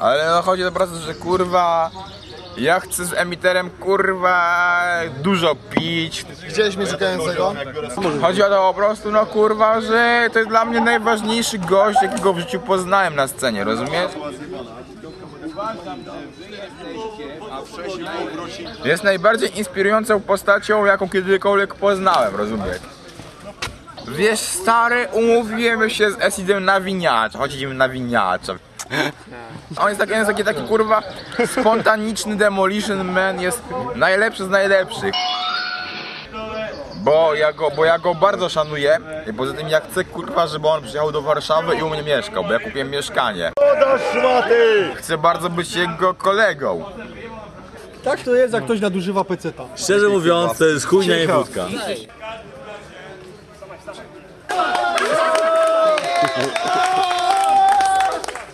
Ale no chodzi po prostu, że kurwa... Ja chcę z emiterem kurwa dużo pić. Widziałeś mnie szukającego? Chodzi o to po prostu, no kurwa, że to jest dla mnie najważniejszy gość, jakiego w życiu poznałem na scenie, rozumiesz? Jest najbardziej inspirującą postacią, jaką kiedykolwiek poznałem, rozumiesz? Wiesz, stary, umówiłem się z Esidem na winiacza, chodzimy na winiacza. On jest taki, on jest taki, taki kurwa spontaniczny demolition man, jest najlepszy z najlepszych. Bo ja, go, bo ja go bardzo szanuję i poza tym ja chcę kurwa, żeby on przyjechał do Warszawy i u mnie mieszkał, bo ja kupiłem mieszkanie. Chcę bardzo być jego kolegą. Tak to jest, jak ktoś nadużywa peceta. Szczerze mówiąc, to jest chujnia i wódka.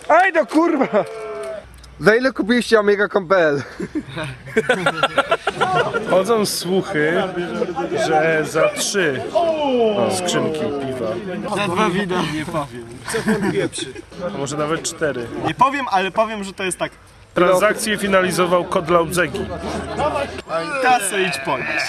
Aj do kurwa! Za ile kupiliście Omega.pl? Chodzą słuchy, że za trzy skrzynki piwa, Za dwa wina. Nie powiem. a może nawet cztery. Nie powiem, ale powiem, że to jest tak. Transakcję finalizował kod Laudzegi. Kasę idź ponieść.